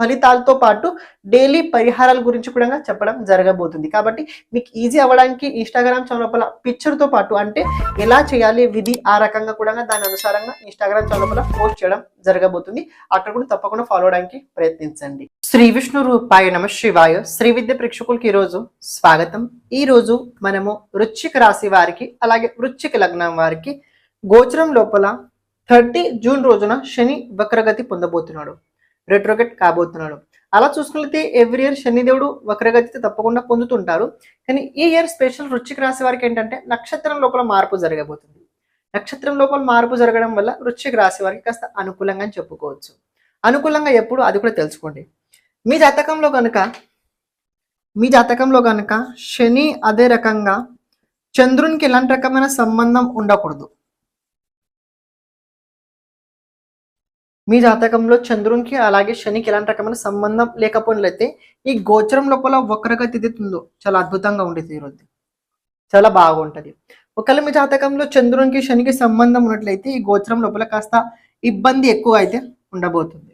ఫలితాలతో పాటు డైలీ పరిహారాల గురించి కూడా చెప్పడం జరగబోతుంది. కాబట్టి మీకు ఈజీ అవ్వడానికి ఇన్స్టాగ్రామ్ చౌలపల పిక్చర్తో పాటు అంటే ఎలా చేయాలి విధి ఆ రకంగా కూడా దాని అనుసారంగా ఇన్స్టాగ్రామ్ చౌలపల పోస్ట్ చేయడం జరగబోతుంది. అక్కడ కూడా తప్పకుండా ఫాలో అవడానికి ప్రయత్నించండి. శ్రీ విష్ణు రూపాయ నమ శివాయ. శ్రీ విద్య ప్రేక్షకులకి ఈరోజు స్వాగతం. ఈ రోజు మనము వృశ్చిక రాశి వారికి అలాగే వృశ్చిక లగ్నం వారికి గోచరం లోపల థర్టీ జూన్ రోజున శని వక్రగతి పొందబోతున్నాడు. రెట్రోగెట్ కాబోతున్నాడు. అలా చూసుకున్నట్లయితే ఎవ్రీ ఇయర్ శనిదేవుడు వక్రగతి తప్పకుండా పొందుతుంటారు. కానీ ఈ ఇయర్ స్పెషల్ వృచ్చిక రాశి వారికి ఏంటంటే నక్షత్రం లోపల మార్పు జరగబోతుంది. నక్షత్రం లోపల మార్పు జరగడం వల్ల వృచ్చిక రాశి వారికి కాస్త అనుకూలంగా అని చెప్పుకోవచ్చు. అనుకూలంగా ఎప్పుడు? అది కూడా తెలుసుకోండి. మీ జాతకంలో కనుక మీ జాతకంలో కనుక శని అదే రకంగా చంద్రునికి ఎలాంటి రకమైన సంబంధం ఉండకూడదు. మీ జాతకంలో చంద్రునికి అలాగే శనికి ఎలాంటి రకమైన సంబంధం లేకపోయినట్లయితే ఈ గోచరం లోపల వక్రగతి ఎదుగుతుందో చాలా అద్భుతంగా ఉండేది ఈరోజు చాలా బాగుంటుంది. ఒకవేళ మీ జాతకంలో చంద్రునికి శనికి సంబంధం ఉన్నట్లయితే ఈ గోచరం లోపల కాస్త ఇబ్బంది ఎక్కువ అయితే ఉండబోతుంది.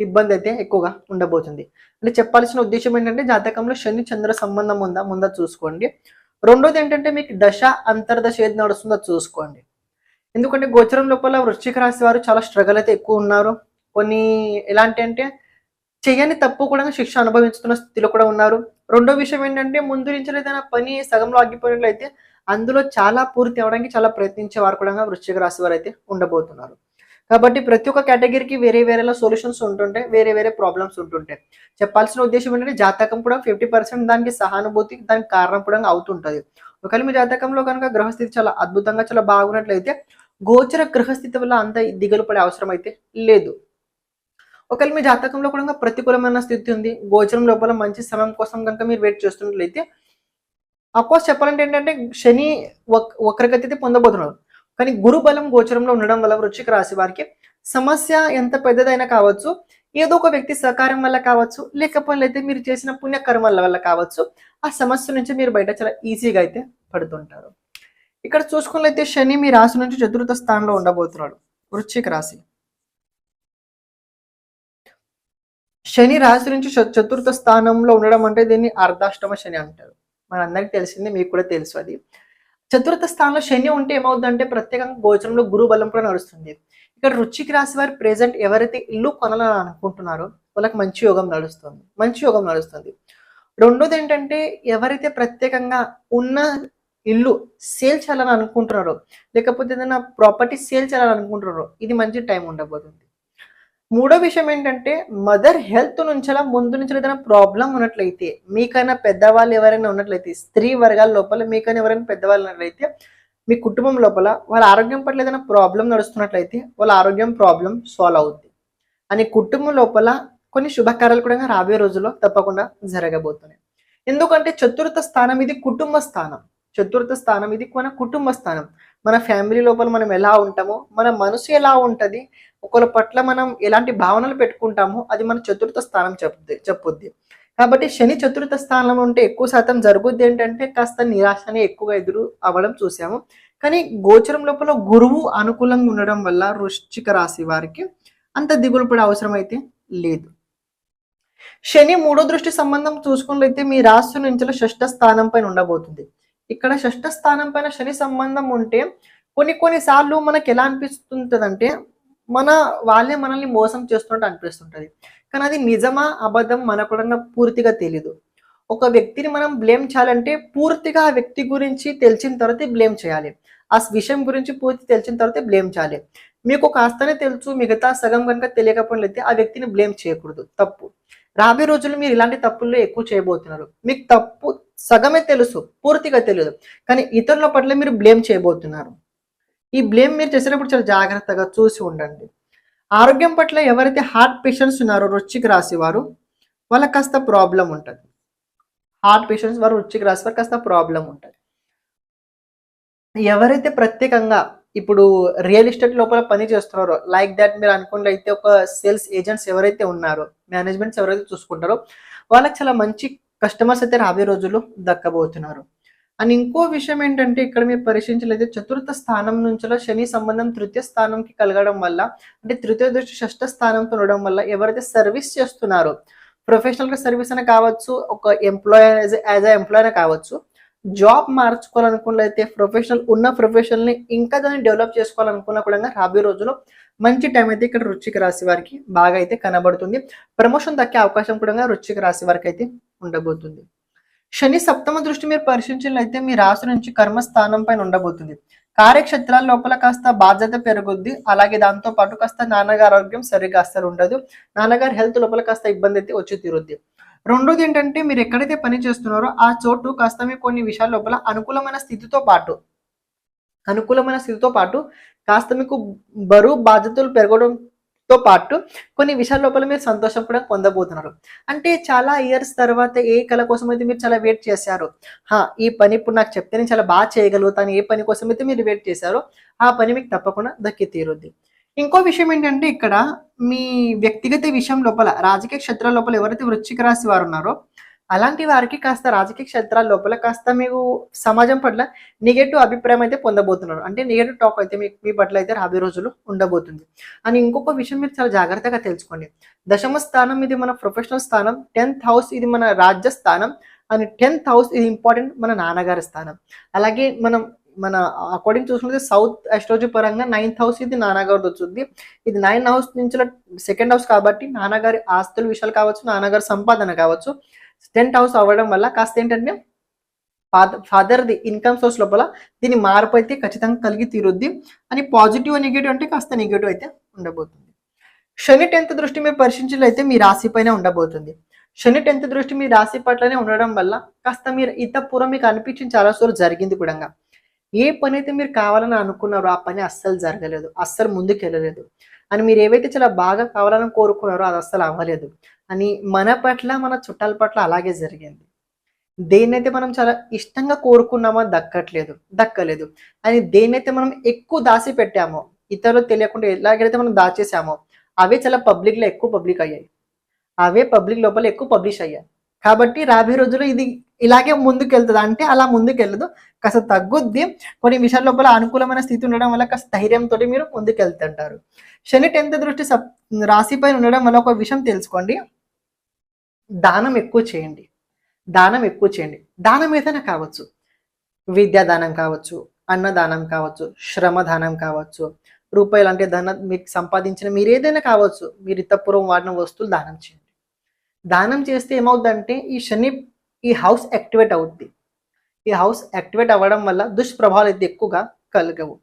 ఇబ్బంది అయితే ఎక్కువగా ఉండబోతుంది. అంటే చెప్పాల్సిన ఉద్దేశం ఏంటంటే జాతకంలో శని చంద్ర సంబంధం ఉందా ముందా చూసుకోండి. రెండోది ఏంటంటే మీకు దశ అంతర్దశ ఏది నడుస్తుందో చూసుకోండి. ఎందుకంటే గోచరం లోపల వృశ్చిక రాశి వారు చాలా స్ట్రగల్ అయితే ఎక్కువ ఉన్నారు. కొన్ని ఎలాంటి అంటే చేయని తప్పు కూడా శిక్ష అనుభవించుతున్న స్థితిలో కూడా ఉన్నారు. రెండో విషయం ఏంటంటే ముందు నుంచి ఏదైనా పని సగంలో ఆగిపోయినట్లయితే అందులో చాలా పూర్తి అవడానికి చాలా ప్రయత్నించే వారు కూడా వృశ్చిక రాశి వారు అయితే ఉండబోతున్నారు. కాబట్టి ప్రతి ఒక్క కేటగిరీకి వేరే వేరేలా సొల్యూషన్స్ ఉంటుంటాయి వేరే వేరే ప్రాబ్లమ్స్ ఉంటుంటాయి. చెప్పాల్సిన ఉద్దేశం ఏంటంటే జాతకం కూడా ఫిఫ్టీ పర్సెంట్ దానికి సహానుభూతి దానికి కారణం కూడా అవుతుంటుంది. ఒకవేళ మీ జాతకంలో కనుక గ్రహస్థితి చాలా అద్భుతంగా చాలా బాగున్నట్లయితే గోచర గ్రహస్థితి వల్ల అంత దిగులు పడే అవసరం అయితే లేదు. ఒకవేళ మీ జాతకంలో కూడా ప్రతికూలమైన స్థితి ఉంది గోచరం లోపల మంచి సమయం కోసం కనుక మీరు వెయిట్ చేస్తున్నట్లయితే అఫ్కోర్స్ చెప్పాలంటే ఏంటంటే శని వక్రగతి అయితే పొందబోతున్నారు. కానీ గురు బలం గోచరంలో ఉండడం వల్ల వృశ్చిక రాశి వారికి సమస్య ఎంత పెద్దదైనా కావచ్చు ఏదో ఒక వ్యక్తి సహకారం వల్ల కావచ్చు లేకపోతే మీరు చేసిన పుణ్యకర్మల వల్ల కావచ్చు ఆ సమస్య నుంచి మీరు బయట చాలా ఈజీగా అయితే పడుతుంటారు. ఇక్కడ చూసుకున్నట్లయితే శని మీ రాశి నుంచి చతుర్థ స్థానంలో ఉండబోతున్నాడు వృశ్చిక రాశి. శని రాశి నుంచి చతుర్థ స్థానంలో ఉండడం అంటే దీన్ని అర్ధాష్టమ శని అంటారు. మనందరికి తెలిసింది మీకు కూడా తెలుసు అది. చతుర్థ స్థానంలో శని ఉంటే ఏమవుతుందంటే ప్రత్యేకంగా గోచరంలో గురు బలం కూడా నడుస్తుంది. ఇక్కడ రుచికి రాశి వారు ప్రెసెంట్ ఎవరైతే ఇల్లు కొనాలని అనుకుంటున్నారో వాళ్ళకి మంచి యోగం నడుస్తుంది మంచి యోగం నడుస్తుంది. రెండోది ఏంటంటే ఎవరైతే ప్రత్యేకంగా ఉన్న ఇల్లు సేల్ చేయాలని అనుకుంటున్నారో లేకపోతే ఏదైనా ప్రాపర్టీ సేల్ చేయాలని అనుకుంటున్నారో ఇది మంచి టైం ఉండబోతుంది. మూడో విషయం ఏంటంటే మదర్ హెల్త్ నుంచి అలా ముందు నుంచి ఏదైనా ప్రాబ్లం ఉన్నట్లయితే మీకైనా పెద్దవాళ్ళు ఎవరైనా ఉన్నట్లయితే స్త్రీ వర్గాల లోపల మీకైనా ఎవరైనా పెద్దవాళ్ళు ఉన్నట్లయితే మీ కుటుంబం లోపల వాళ్ళ ఆరోగ్యం పట్ల ఏదైనా ప్రాబ్లం నడుస్తున్నట్లయితే వాళ్ళ ఆరోగ్యం ప్రాబ్లం సాల్వ్ అవుద్ది. అని కుటుంబం లోపల కొన్ని శుభకార్యాలు కూడా రాబోయే రోజుల్లో తప్పకుండా జరగబోతున్నాయి. ఎందుకంటే చతుర్థ స్థానం ఇది కుటుంబ స్థానం. చతుర్థ స్థానం. ఇది మన కుటుంబ స్థానం. మన ఫ్యామిలీ లోపల మనం ఎలా ఉంటామో మన మనసు ఎలా ఉంటది ఒకరి పట్ల మనం ఎలాంటి భావనలు పెట్టుకుంటామో అది మన చతుర్థ స్థానం చెప్పుద్ది చెప్పుద్ది. కాబట్టి శని చతుర్థ స్థానంలో ఉంటే ఎక్కువ శాతం జరుగుద్ది ఏంటంటే కాస్త నిరాశని ఎక్కువగా ఎదురు అవ్వడం చూసాము. కానీ గోచరం లోపల గురువు అనుకూలంగా ఉండడం వల్ల వృశ్చిక రాశి వారికి అంత దిగులు పడే అవసరం అయితే లేదు. శని మూడో దృష్టి సంబంధం చూసుకున్నట్లయితే మీ రాశి నుంచి షష్ఠ స్థానం పైన ఉండబోతుంది. ఇక్కడ షష్ఠ స్థానం పైన శని సంబంధం ఉంటే కొన్ని కొన్ని సార్లు మనకి ఎలా అనిపిస్తుంటదంటే మన వాళ్ళే మనల్ని మోసం చేస్తున్నట్టు అనిపిస్తుంటది. కానీ అది నిజమా అబద్ధం మనకు పూర్తిగా తెలీదు. ఒక వ్యక్తిని మనం బ్లేమ్ చేయాలంటే పూర్తిగా ఆ వ్యక్తి గురించి తెలిసిన తర్వాత బ్లేమ్ చేయాలి. ఆ విషయం గురించి పూర్తి తెలిసిన తర్వాత బ్లేమ్ చేయాలి. మీకు కాస్తనే తెలుసు మిగతా సగం కనుక తెలియకపోయినట్లయితే ఆ వ్యక్తిని బ్లేమ్ చేయకూడదు. తప్పు. రాబోయే రోజుల్లో మీరు ఇలాంటి తప్పుల్లో ఎక్కువ చేయబోతున్నారు. మీకు తప్పు సగమే తెలుసు పూర్తిగా తెలియదు కానీ ఇతరుల పట్ల మీరు బ్లేమ్ చేయబోతున్నారు. ఈ బ్లేమ్ మీరు చేసేటప్పుడు చాలా జాగ్రత్తగా చూసి ఉండండి. ఆరోగ్యం పట్ల ఎవరైతే హార్ట్ పేషెంట్స్ ఉన్నారో రుచికి రాసేవారు వాళ్ళకి కాస్త ప్రాబ్లం ఉంటుంది. హార్ట్ పేషెంట్స్ వారు రుచికి రాసేవారు కాస్త ప్రాబ్లం ఉంటుంది. ఎవరైతే ప్రత్యేకంగా ఇప్పుడు రియల్ ఎస్టేట్ లోపల పని చేస్తున్నారో లైక్ దట్ మీరు అనుకుంటే అయితే ఒక సేల్స్ ఏజెంట్స్ ఎవరైతే ఉన్నారో మేనేజ్మెంట్స్ ఎవరైతే చూసుకుంటారో వాళ్ళకి చాలా మంచి కస్టమర్స్ అయితే రాబోయే రోజుల్లో దక్కబోతున్నారు. అండ్ ఇంకో విషయం ఏంటంటే ఇక్కడ మీరు పరిశీలించలేదు చతుర్థ స్థానం నుంచి శని సంబంధం తృతీయ స్థానంకి కలగడం వల్ల అంటే తృతీయ దృష్టి షష్ఠ స్థానంతో ఉండడం వల్ల ఎవరైతే సర్వీస్ చేస్తున్నారో ప్రొఫెషనల్గా సర్వీస్ అయినా కావచ్చు ఒక ఎంప్లాయ్ యాజ్ అ ఎంప్లాయ్ అయినా కావచ్చు జాబ్ మార్చుకోవాలనుకున్నట్లయితే ప్రొఫెషనల్ ఉన్న ప్రొఫెషనల్ని ఇంకా దాన్ని డెవలప్ చేసుకోవాలనుకున్న కూడా రాబోయే రోజుల్లో మంచి టైం అయితే ఇక్కడ రుచికి రాశి వారికి బాగా అయితే కనబడుతుంది. ప్రమోషన్ దక్కే అవకాశం కూడా రుచికి రాశి వారికి అయితే ఉండబోతుంది. శని సప్తమ దృష్టి మీరు పరిశీలించినట్లయితే మీ రాశి నుంచి కర్మస్థానం పైన ఉండబోతుంది. కార్యక్షేత్రాల లోపల కాస్త బాధ్యత పెరుగుద్ది. అలాగే దాంతో పాటు కాస్త నాన్నగారి ఆరోగ్యం సరిగా అస్సలు ఉండదు. నాన్నగారి హెల్త్ లోపల కాస్త ఇబ్బంది అయితే వచ్చి తీరుద్ది. రెండోది ఏంటంటే మీరు ఎక్కడైతే పని చేస్తున్నారో ఆ చోటు కాస్త మీ కొన్ని విషయాల లోపల అనుకూలమైన స్థితితో పాటు అనుకూలమైన స్థితితో పాటు కాస్త మీకు బరువు బాధ్యతలు పెరగడం తో పాటు కొన్ని విషయాల లోపల మీరు సంతోషం కూడా పొందబోతున్నారు. అంటే చాలా ఇయర్స్ తర్వాత ఏ కళ కోసం అయితే మీరు చాలా వెయిట్ చేశారు? హా ఈ పని ఇప్పుడు నాకు చెప్తే నేను చాలా బాగా చేయగలుగుతాను. ఏ పని కోసం అయితే మీరు వెయిట్ చేశారో ఆ పని మీకు తప్పకుండా దక్కి తీరుద్ది ఇంకో విషయం ఏంటంటే ఇక్కడ మీ వ్యక్తిగత విషయం లోపల రాజకీయ క్షేత్రాల లోపల ఎవరైతే వృశ్చిక రాశి వారు ఉన్నారో అలాంటి వారికి కాస్త రాజకీయ క్షేత్రాల లోపల కాస్త మీకు సమాజం పట్ల నెగటివ్ అభిప్రాయం అయితే పొందబోతున్నారు. అంటే నెగటివ్ టాక్ అయితే మీకు మీ పట్ల అయితే రాబోయే రోజులు ఉండబోతుంది. అని ఇంకొక విషయం మీరు చాలా జాగ్రత్తగా తెలుసుకోండి. దశమ స్థానం ఇది మన ప్రొఫెషనల్ స్థానం. టెన్త్ హౌస్ ఇది మన రాజ్య స్థానం. అండ్ టెన్త్ హౌస్ ఇది ఇంపార్టెంట్ మన నాన్నగారి స్థానం. అలాగే మనం మన అకార్డింగ్ చూసుకుంటే సౌత్ అస్ట్రాలజీ పరంగా నైన్త్ హౌస్ ఇది నాన్నగారిది వచ్చింది ఇది నైన్ హౌస్ నుంచి సెకండ్ హౌస్ కాబట్టి నాన్నగారి ఆస్తుల విషయాలు కావచ్చు నాన్నగారి సంపాదన కావచ్చు. స్టెంట్ హౌస్ అవ్వడం వల్ల కాస్త ఏంటంటే ఫాదర్ ఫాదర్ది ఇన్కమ్ సోర్స్ లోపల దీని మార్పు అయితే ఖచ్చితంగా కలిగి తీరుద్ది. అని పాజిటివ్ నెగిటివ్ అంటే కాస్త నెగిటివ్ అయితే ఉండబోతుంది. శని టెన్త్ దృష్టి మీరు పరిశీలించినట్లయితే మీ రాశి పైన ఉండబోతుంది. శని టెన్త్ దృష్టి మీ రాశి పట్లనే ఉండడం వల్ల కాస్త మీరు ఇతపూర్వం మీకు అనిపించిన చాలా సార్లు జరిగింది కూడా ఏ పని అయితే మీరు కావాలని అనుకున్నారో ఆ పని అస్సలు జరగలేదు. అస్సలు ముందుకు వెళ్ళలేదు అని మీరు ఏవైతే చాలా బాగా కావాలని కోరుకున్నారో అది అస్సలు అవ్వలేదు. అని మన పట్ల మన చుట్టాల పట్ల అలాగే జరిగింది. దేన్నైతే మనం చాలా ఇష్టంగా కోరుకున్నామో దక్కట్లేదు దక్కలేదు. అని దేన్నైతే మనం ఎక్కువ దాచి పెట్టామో ఇతరులు తెలియకుండా ఎలాగైతే మనం దాచేసామో అవే చాలా పబ్లిక్లో ఎక్కువ పబ్లిక్ అయ్యాయి. అవే పబ్లిక్ లోపల ఎక్కువ పబ్లిష్ అయ్యాయి. కాబట్టి రాబోయే రోజుల్లో ఇది ఇలాగే ముందుకు వెళ్తుంది అంటే అలా ముందుకు వెళ్ళదు కాస్త తగ్గుద్ది. కొన్ని విషయాల లోపల అనుకూలమైన స్థితి ఉండడం వల్ల కాస్త ధైర్యంతో మీరు ముందుకు వెళ్తుంటారు శని టెన్త్ దృష్టి సప్ రాశి పైన ఉండడం వల్ల ఒక విషయం తెలుసుకోండి. దానం ఎక్కువ చేయండి. దానం ఎక్కువ చేయండి. దానం ఏదైనా కావచ్చు. విద్యాదానం కావచ్చు అన్నదానం కావచ్చు శ్రమదానం కావచ్చు రూపాయలు అంటే ధన మీకు సంపాదించిన మీరు ఏదైనా కావచ్చు మీరు ఇతపూర్వం వాడిన వస్తువులు దానం చేయండి. దానం చేస్తే ఏమవుతుందంటే ఈ శని ఈ హౌస్ యాక్టివేట్ అవుద్ది. ఈ హౌస్ యాక్టివేట్ అవ్వడం వల్ల దుష్ప్రభావాలు అయితే ఎక్కువగా కలగవు.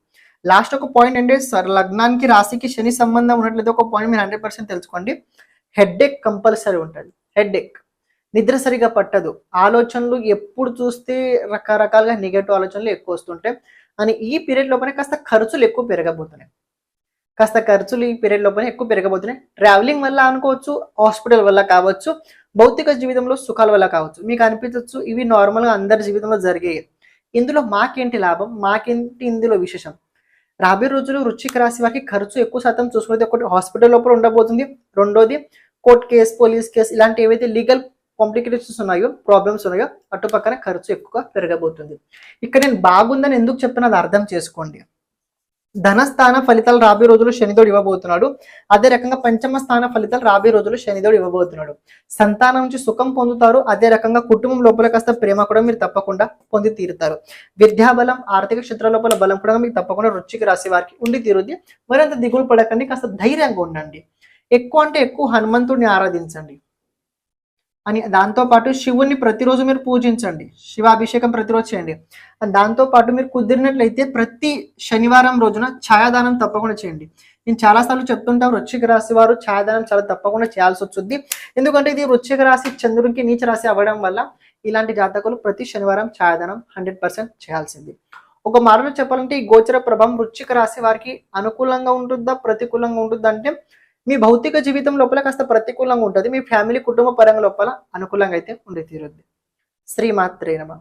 లాస్ట్ ఒక పాయింట్ అంటే సార్ లగ్నానికి రాశికి శని సంబంధం ఉన్నట్లయితే ఒక పాయింట్ మీరు హండ్రెడ్ పర్సెంట్ తెలుసుకోండి. హెడ్ ఎక్ కంపల్సరీ ఉంటుంది. హెడ్ ఎక్ నిద్ర సరిగా పట్టదు. ఆలోచనలు ఎప్పుడు చూస్తే రకరకాలుగా నెగటివ్ ఆలోచనలు ఎక్కువ వస్తుంటాయి. అని ఈ పీరియడ్ లోపలే కాస్త ఖర్చులు ఎక్కువ పెరగబోతున్నాయి. కాస్త ఖర్చులు ఈ పీరియడ్ లోపలే ఎక్కువ పెరగబోతున్నాయి. ట్రావెలింగ్ వల్ల అనుకోవచ్చు హాస్పిటల్ వల్ల కావచ్చు భౌతిక జీవితంలో సుఖాల వల్ల కావచ్చు. మీకు అనిపించవచ్చు ఇవి నార్మల్గా అందరి జీవితంలో జరిగేవి. ఇందులో మాకేంటి లాభం? మాకేంటి ఇందులో విశేషం? రాబోయే రోజులు వృశ్చిక రాశి వారికి ఖర్చు ఎక్కువ శాతం చూసుకుంటే ఒకటి. హాస్పిటల్ లోపల ఉండబోతుంది. రెండోది కోర్ట్ కేసు పోలీస్ కేసు ఇలాంటి ఏవైతే లీగల్ కాంప్లికేషన్స్ ఉన్నాయో ప్రాబ్లమ్స్ ఉన్నాయో అటు పక్కన ఖర్చు ఎక్కువగా పెరగబోతుంది. ఇక్కడ నేను బాగుందని ఎందుకు చెప్పిన అది అర్థం చేసుకోండి. ధనస్థాన ఫలితాలు రాబోయే రోజులు శనిదోడు ఇవ్వబోతున్నాడు. అదే రకంగా పంచమ స్థాన ఫలితాలు రాబోయే రోజులు శనిదోడు ఇవ్వబోతున్నాడు. సంతానం నుంచి సుఖం పొందుతారు. అదే రకంగా కుటుంబం లోపల కాస్త ప్రేమ కూడా మీరు తప్పకుండా పొంది తీరుతారు. విద్యాబలం ఆర్థిక క్షేత్ర లోపల బలం కూడా మీకు తప్పకుండా రుచికి రాసే వారికి ఉండి తీరుద్ది. మరింత దిగులు పడకండి కాస్త ధైర్యంగా ఉండండి. ఎక్కువ అంటే ఎక్కువ హనుమంతుడిని ఆరాధించండి. అని దాంతో పాటు శివుణ్ణి ప్రతిరోజు మీరు పూజించండి. శివాభిషేకం ప్రతిరోజు చేయండి. అండ్ దాంతో పాటు మీరు కుదిరినట్లయితే ప్రతి శనివారం రోజున ఛాయాదానం తప్పకుండా చేయండి. నేను చాలాసార్లు చెప్తుంటాం వృశ్చిక రాశి వారు ఛాయాదానం చాలా తప్పకుండా చేయాల్సి వస్తుంది. ఎందుకంటే ఇది వృశ్చిక రాశి చంద్రునికి నీచ రాశి అవ్వడం వల్ల ఇలాంటి జాతకులు ప్రతి శనివారం ఛాయాదానం హండ్రెడ్ పర్సెంట్ చేయాల్సింది. ఒక మాటలో చెప్పాలంటే ఈ గోచర ప్రభావం వృచ్చిక రాశి వారికి అనుకూలంగా ఉంటుందా ప్రతికూలంగా ఉంటుందంటే మీ భౌతిక జీవితం లోపల కాస్త ప్రతికూలంగా ఉంటుంది. మీ ఫ్యామిలీ కుటుంబ పరంగా లోపల అనుకూలంగా అయితే ఉండి తీరుద్ది శ్రీమాత్రే నమ.